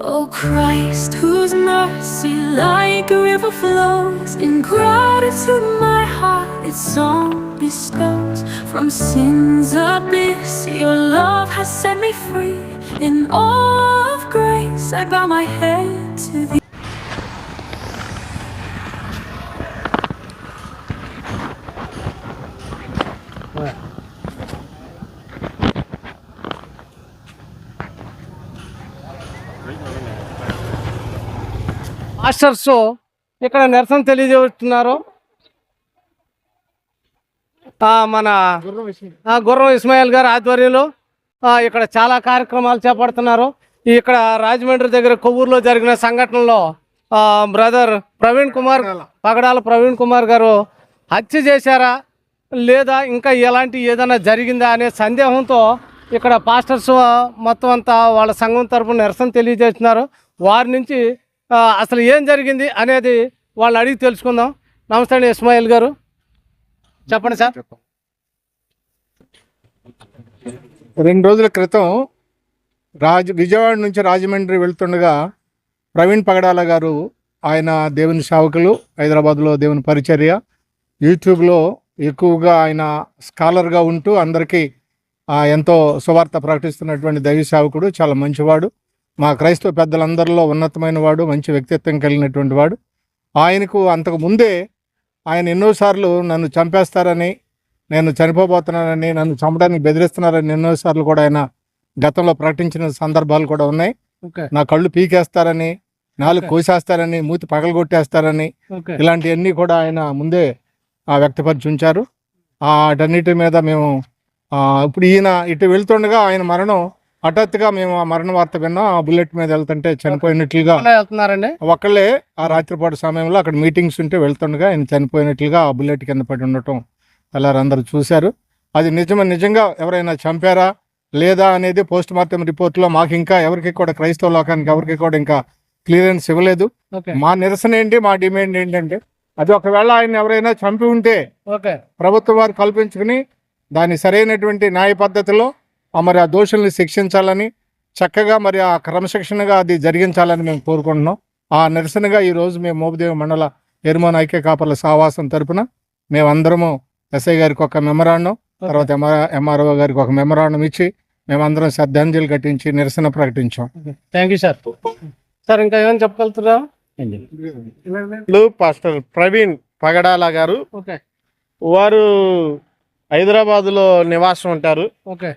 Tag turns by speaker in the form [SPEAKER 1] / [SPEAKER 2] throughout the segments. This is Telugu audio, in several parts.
[SPEAKER 1] Oh Christ, whose mercy like a river flows In gratitude my heart its song bestows. From sin's abyss your love has set me free. In all of grace I bow my head to thee
[SPEAKER 2] masters ఇక్కడ నిరసన తెలియజేస్తున్నారు. మన గుర్రం ఇస్మాయిల్ గారు ఆధ్వర్యంలో ఇక్కడ చాలా కార్యక్రమాలు చేపడుతున్నారు. ఇక్కడ రాజమండ్రి దగ్గర కొవ్వూరులో జరిగిన సంఘటనలో బ్రదర్ ప్రవీణ్ కుమార్ పగడాల ప్రవీణ్ కుమార్ గారు హత్య చేశారా? లేదా ఇంకా ఎలాంటి ఏదైనా జరిగిందా అనే సందేహంతో ఇక్కడ పాస్టర్స్ మొత్తం అంతా వాళ్ళ సంఘం తరఫున నిరసన తెలియజేస్తున్నారు. వారి నుంచి అసలు ఏం జరిగింది అనేది వాళ్ళు అడిగి తెలుసుకుందాం. నమస్తే అండి ఇస్మాయిల్ గారు. చెప్పండి సార్.
[SPEAKER 3] రెండు రోజుల క్రితం రాజ విజయవాడ నుంచి రాజమండ్రి వెళ్తుండగా ప్రవీణ్ పగడాల గారు ఆయన దేవుని సేవకులు హైదరాబాద్లో దేవుని పరిచర్య. యూట్యూబ్లో ఎక్కువగా ఆయన స్కాలర్గా ఉంటూ అందరికీ ఎంతో సువార్త ప్రకటిస్తున్నటువంటి దైవ సేవకుడు చాలా మంచివాడు. మా క్రైస్తవ పెద్దలందరిలో ఉన్నతమైన వాడు మంచి వ్యక్తిత్వం కలిగినటువంటి వాడు. ఆయనకు అంతకు ముందే ఆయన ఎన్నోసార్లు నన్ను చంపేస్తారని నేను చనిపోబోతున్నానని నన్ను చంపడానికి బెదిరిస్తున్నారని ఎన్నోసార్లు కూడా ఆయన గతంలో ప్రకటించిన సందర్భాలు కూడా ఉన్నాయి. నా కళ్ళు పీకేస్తారని నాలుగు. కోసేస్తారని మూతి పగలగొట్టేస్తారని ఇలాంటివన్నీ కూడా ఆయన ముందే ఆ, వ్యక్తపరిచి ఉంచారు ఆ, వాటన్నిటి మీద మేము ఇప్పుడు ఈయన ఇటు వెళ్తుండగా ఆయన మరణం హఠాత్తుగా మేము ఆ మరణ వార్త విన్నాం ఆ బుల్లెట్ మీద వెళ్తుంటే చనిపోయినట్లుగా
[SPEAKER 2] వెళ్తున్నారండి?
[SPEAKER 3] ఒకళ్ళే ఆ రాత్రిపాటు సమయంలో అక్కడ మీటింగ్స్ ఉంటే వెళ్తుండగా ఆయన చనిపోయినట్లుగా ఆ బుల్లెట్ కింద పడి ఉండటం అలా అందరూ చూశారు. అది నిజమే నిజంగా ఎవరైనా చంపారా లేదా అనేది పోస్ట్ మార్టం రిపోర్ట్లో మాకు ఇంకా ఎవరికి కూడా క్రైస్తవ లోకానికి ఎవరికి కూడా ఇంకా క్లియరెన్స్ ఇవ్వలేదు. మా నిరసన ఏంటి మా డిమాండ్ ఏంటంటే అది ఒకవేళ ఆయన ఎవరైనా చంపి ఉంటే ప్రభుత్వం వారు కల్పించుకుని దాని సరైనటువంటి న్యాయ పద్ధతిలో మరి ఆ దోషుల్ని శిక్షించాలని చక్కగా మరి ఆ క్రమశిక్షణగా అది జరిగించాలని మేము కోరుకుంటున్నాం. ఆ నిరసనగా ఈ రోజు మేము మోపదేవి మండల ఎరుమోన్ ఐక్య కాపర్ల సావాసం తరపున మేమందరము ఎస్ఐ గారికి ఒక మెమరాండం తర్వాత ఎంఆర్ఓ గారికి ఒక మెమరాండం ఇచ్చి మేమందరం శ్రద్ధాంజలి కట్టించి నిరసన ప్రకటించాం.
[SPEAKER 2] థ్యాంక్ యూ సార్ సార్ ఇంకా ఏమైనా చెప్పగలుగుతారా
[SPEAKER 4] లు పాస్టర్ ప్రవీణ్ పగడాల గారు.
[SPEAKER 2] ఓకే.
[SPEAKER 4] వారు హైదరాబాదులో నివాసం ఉంటారు.
[SPEAKER 2] ఓకే.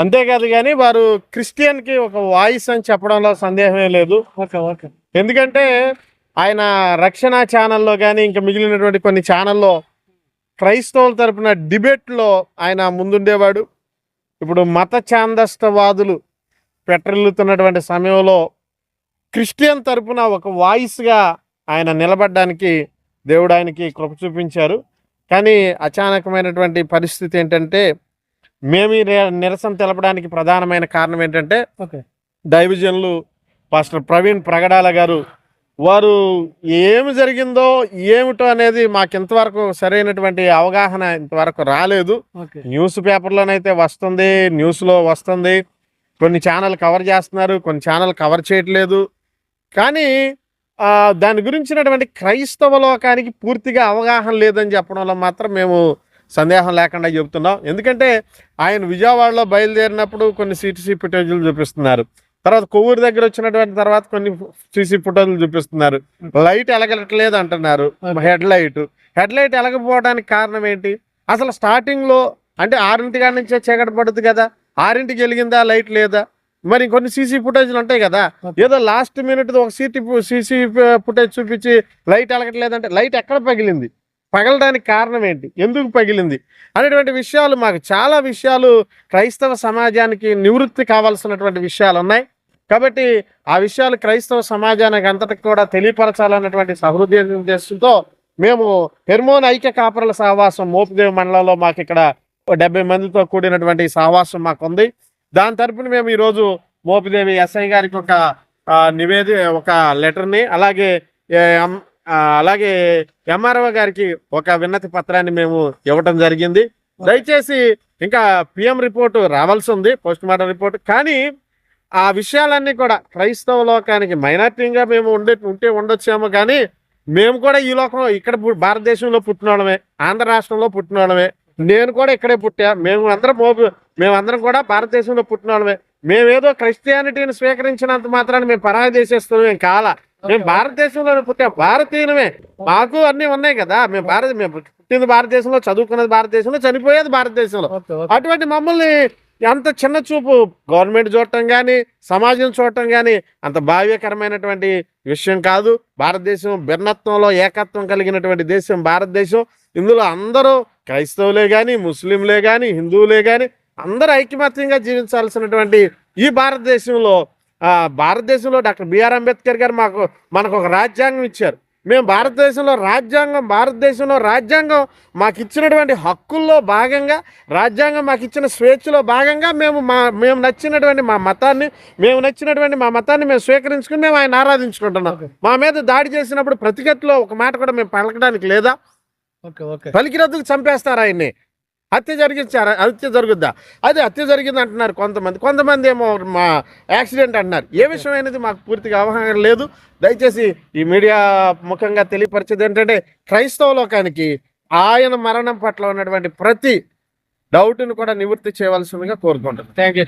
[SPEAKER 4] అంతేకాదు కానీ వారు క్రిస్టియన్కి ఒక వాయిస్ అని చెప్పడంలో సందేహమే లేదు. ఎందుకంటే ఆయన రక్షణ ఛానల్లో కానీ ఇంకా మిగిలినటువంటి కొన్ని ఛానల్లో క్రైస్తవుల తరపున డిబేట్లో ఆయన ముందుండేవాడు. ఇప్పుడు మత ఛాందస్తవాదులు పెట్రిల్లుతున్నటువంటి సమయంలో క్రిస్టియన్ తరపున ఒక వాయిస్గా ఆయన నిలబడడానికి దేవుడు ఆయనకి కృప చూపించారు. కానీ అచానకమైనటువంటి పరిస్థితి ఏంటంటే మేము ఈ నిరసన తెలపడానికి ప్రధానమైన కారణం ఏంటంటే
[SPEAKER 2] ఓకే.
[SPEAKER 4] దైవజనులు పాస్టర్ ప్రవీణ్ ప్రగడాల గారు వారు ఏమి జరిగిందో ఏమిటో అనేది మాకు ఇంతవరకు సరైనటువంటి అవగాహన ఇంతవరకు రాలేదు. న్యూస్ పేపర్లోనైతే వస్తుంది న్యూస్లో వస్తుంది. కొన్ని ఛానల్ కవర్ చేస్తున్నారు కొన్ని ఛానల్ కవర్ చేయట్లేదు. కానీ దాని గురించినటువంటి క్రైస్తవ లోకానికి పూర్తిగా అవగాహన లేదని చెప్పడంలో మాత్రం మేము సందేహం లేకుండా చెబుతున్నాం. ఎందుకంటే ఆయన విజయవాడలో బయలుదేరినప్పుడు కొన్ని సిటీసీ ఫుటేజీలు చూపిస్తున్నారు. తర్వాత కొవ్వూరు దగ్గర వచ్చినటువంటి తర్వాత కొన్ని సీసీ ఫుటేజీలు చూపిస్తున్నారు. లైట్ ఎలగట్లేదు అంటున్నారు. Head light. హెడ్ లైట్ ఎలగపోవడానికి కారణం ఏంటి? అసలు స్టార్టింగ్లో అంటే ఆరింటి కాడి నుంచే చీకటి పడుతుంది కదా? ఆరింటికి వెలిగిందా? లైట్ లేదా? మరి కొన్ని సీసీ ఫుటేజ్లు ఉంటాయి కదా? ఏదో లాస్ట్ మినిట్ ఒక సీటీ సీసీ ఫుటేజ్ చూపించి లైట్ ఎలగట్లేదంటే లైట్ ఎక్కడ పగిలింది? పగలడానికి కారణం ఏంటి? ఎందుకు పగిలింది? అనేటువంటి విషయాలు మాకు చాలా విషయాలు క్రైస్తవ సమాజానికి నివృత్తి కావాల్సినటువంటి విషయాలు ఉన్నాయి. కాబట్టి ఆ విషయాలు క్రైస్తవ సమాజానికి అంతటికి కూడా తెలియపరచాలన్నటువంటి సహృదయ ఉద్దేశంతో మేము హెర్మోన్ ఐక్య కాపరల సహవాసం మోపిదేవి మండలంలో మాకు ఇక్కడ డెబ్బై మందితో కూడినటువంటి సహవాసం మాకు ఉంది. దాని తరపున మేము ఈరోజు మోపిదేవి ఎస్ఐ గారికి ఒక నివేది ఒక లెటర్ని అలాగే అలాగే ఎంఆర్ఓ గారికి ఒక విన్నతి పత్రాన్ని మేము ఇవ్వటం జరిగింది. దయచేసి ఇంకా పిఎం రిపోర్టు రావాల్సి ఉంది పోస్ట్ మార్టం రిపోర్ట్. కానీ ఆ విషయాలన్నీ కూడా క్రైస్తవ లోకానికి మైనార్టీగా మేము ఉండే ఉంటే ఉండొచ్చేమో కానీ మేము కూడా ఈ లోకంలో ఇక్కడ పు- భారతదేశంలో పుట్టినోడమే ఆంధ్ర రాష్ట్రంలో పుట్టినోడమే నేను కూడా ఇక్కడే పుట్టా. మేము అందరం మోబి మేమందరం కూడా భారతదేశంలో పుట్టినోడమే మేమేదో క్రిస్టియానిటీని స్వీకరించినంత మాత్రాన్ని మేము పరాయి దేశస్తున్నాం కాల మేము భారతదేశంలో పుట్టాం భారతీయులమే. మాకు అన్ని ఉన్నాయి కదా. మేము భారత మేము పుట్టింది భారతదేశంలో చదువుకున్నది భారతదేశంలో చనిపోయేది భారతదేశంలో. అటువంటి మమ్మల్ని అంత చిన్న చూపు గవర్నమెంట్ చూడటం కానీ సమాజం చూడటం కానీ అంత భావ్యకరమైనటువంటి విషయం కాదు. భారతదేశం భిన్నత్వంలో ఏకత్వం కలిగినటువంటి దేశం భారతదేశం. ఇందులో అందరూ క్రైస్తవులే కానీ ముస్లింలే కానీ హిందువులే కానీ అందరూ ఐకమత్యంగా జీవించాల్సినటువంటి ఈ భారతదేశంలో భారతదేశంలో డాక్టర్ బిఆర్ అంబేద్కర్ గారు మాకు మనకు ఒక రాజ్యాంగం ఇచ్చారు. మేము భారతదేశంలో రాజ్యాంగం భారతదేశంలో రాజ్యాంగం మాకు ఇచ్చినటువంటి హక్కుల్లో భాగంగా రాజ్యాంగం మాకు ఇచ్చిన స్వేచ్ఛలో భాగంగా మేము మా మేము నచ్చినటువంటి మా మతాన్ని మేము నచ్చినటువంటి మా మతాన్ని మేము స్వీకరించుకుని మేము ఆయన ఆరాధించుకుంటున్నాం. మా మీద దాడి చేసినప్పుడు ప్రతిగతిలో ఒక మాట కూడా మేము పలకడానికి లేదా?
[SPEAKER 2] Okay okay.
[SPEAKER 4] పలికినందుకు చంపేస్తారు ఆయన్ని. హత్య జరిగించారు? హత్య జరుగుద్దా? అదే హత్య జరిగింది అంటున్నారు కొంతమంది. కొంతమంది ఏమో మా యాక్సిడెంట్ అంటున్నారు. ఏ విషయమైనది మాకు పూర్తిగా అవగాహన లేదు. దయచేసి ఈ మీడియా ముఖంగా తెలియపరిచేది ఏంటంటే క్రైస్తవ లోకానికి ఆయన మరణం పట్ల ఉన్నటువంటి ప్రతి డౌట్ను కూడా నివృత్తి చేయవలసిందిగా కోరుకుంటున్నాను.
[SPEAKER 2] Thank you.